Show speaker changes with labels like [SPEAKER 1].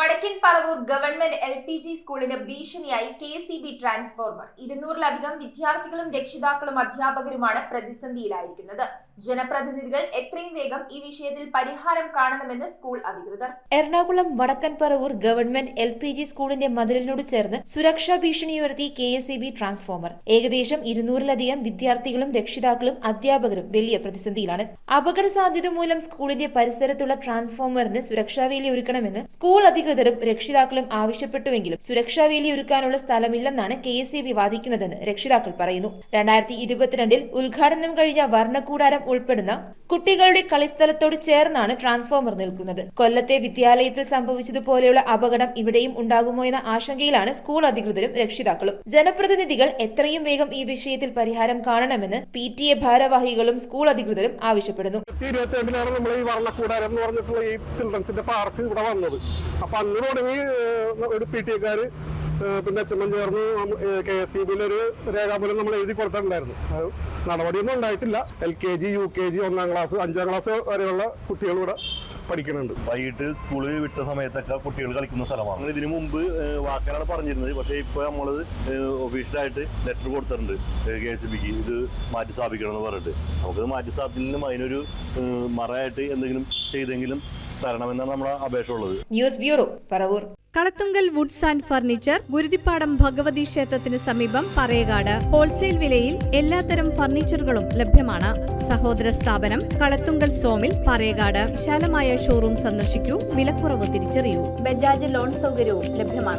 [SPEAKER 1] Vadakkan Paravur government L P G സ്കൂളിന് ഭീഷണിയായി K C B transformer. ഇരുന്നൂറിലധികം വിദ്യാർത്ഥികളും രക്ഷിതാക്കളും അധ്യാപകരുമാണ് പ്രതിസന്ധിയിലായിരിക്കുന്നത്. ജനപ്രതിനിധികൾ എത്രയും വേഗം ഈ വിഷയത്തിൽ പരിഹാരം കാണണമെന്ന് സ്കൂൾ അധികൃതർ.
[SPEAKER 2] Ernakulam Vadakkan Paravur government L P G സ്കൂളിന്റെ മതിലിനോട് ചേർന്ന് സുരക്ഷാ ഭീഷണി ഉയർത്തി K S E B transformer ഏകദേശം ഇരുന്നൂറിലധികം വിദ്യാർത്ഥികളും രക്ഷിതാക്കളും അധ്യാപകരും വലിയ പ്രതിസന്ധിയിലാണ്. അപകട സാധ്യത മൂലം സ്കൂളിന്റെ പരിസരത്തുള്ള ട്രാൻസ്ഫോമറിന് സുരക്ഷാ വേലി ഒരുക്കണമെന്ന് സ്കൂൾ അധികൃതരും രക്ഷിതാക്കളും ആവശ്യപ്പെട്ടുവെങ്കിലും സുരക്ഷാ വേലി ഒരുക്കാനുള്ള സ്ഥലമില്ലെന്നാണ് കെ എസ് ഇ വാദിക്കുന്നതെന്ന് രക്ഷിതാക്കൾ പറയുന്നു. രണ്ടായിരത്തി ഇരുപത്തിരണ്ടിൽ ഉദ്ഘാടനം കഴിഞ്ഞ വർണക്കൂടാരം ഉൾപ്പെടുന്ന കുട്ടികളുടെ കളിസ്ഥലത്തോട് ചേർന്നാണ് ട്രാൻസ്ഫോമർ നിൽക്കുന്നത്. കൊല്ലത്തെ വിദ്യാലയത്തിൽ സംഭവിച്ചതുപോലെയുള്ള അപകടം ഇവിടെയും ഉണ്ടാകുമോ എന്ന ആശങ്കയിലാണ് സ്കൂൾ അധികൃതരും രക്ഷിതാക്കളും. ജനപ്രതിനിധികൾ എത്രയും വേഗം ഈ വിഷയത്തിൽ പരിഹാരം കാണണമെന്ന് പി ടി എ ഭാരവാഹികളും സ്കൂൾ അധികൃതരും ആവശ്യപ്പെടുന്നു.
[SPEAKER 3] നമ്മൾ ഈ എന്ന് പറഞ്ഞിട്ടുള്ള ചിൽഡ്രൻസിന്റെ പാർക്ക് ഇവിടെ വന്നത്. അപ്പൊ അന്ന് തുടങ്ങി ഒരു പി ടി എക്കാര് പിന്നെ അച്ഛമ്മൻ ചേർന്ന്. കെ എസ് സി ബിയിലൊരു രേഖാമൂലം നമ്മൾ എഴുതി കൊടുത്തിട്ടുണ്ടായിരുന്നു. നടപടിയൊന്നും ഉണ്ടായിട്ടില്ല. L K G U K G ഒന്നാം ക്ലാസ് അഞ്ചാം ക്ലാസ് വരെയുള്ള കുട്ടികളൂടെ ഇവിടെ പഠിക്കുന്നുണ്ട്.
[SPEAKER 4] വൈകിട്ട് സ്കൂളിൽ വിട്ട സമയത്തൊക്കെ കുട്ടികൾ കളിക്കുന്ന സ്ഥലമാണ്. ഇതിനു മുമ്പ് വാക്കാനാണ് പറഞ്ഞിരുന്നത്. പക്ഷേ ഇപ്പോൾ നമ്മൾ ഒഫീഷ്യലായിട്ട് ലെറ്റർ കൊടുത്തിട്ടുണ്ട് കെ എസ് ബിക്ക്. ഇത് മാറ്റി സ്ഥാപിക്കണം എന്ന് പറഞ്ഞിട്ട്. നമുക്കത് മാറ്റി സ്ഥാപിക്കുന്നതിനും അതിനൊരു മറയായിട്ട് എന്തെങ്കിലും ചെയ്തെങ്കിലും തരണമെന്നാണ് നമ്മുടെ അപേക്ഷ ഉള്ളത്
[SPEAKER 2] news bureau Paravur.
[SPEAKER 5] Kalathunkal woods and furniture Guruthippadam Bhagavathi ക്ഷേത്രത്തിന് സമീപം പറയകാട്. ഹോൾസെയിൽ വിലയിൽ എല്ലാത്തരം ഫർണിച്ചറുകളും ലഭ്യമാണ്. സഹോദര സ്ഥാപനം കളത്തുങ്കൽ സോമിൽ പറയകാട്. വിശാലമായ ഷോറൂം സന്ദർശിക്കൂ വിലക്കുറവ് തിരിച്ചറിയൂ. ബജാജ് ലോൺ സൗകര്യവും ലഭ്യമാണ്.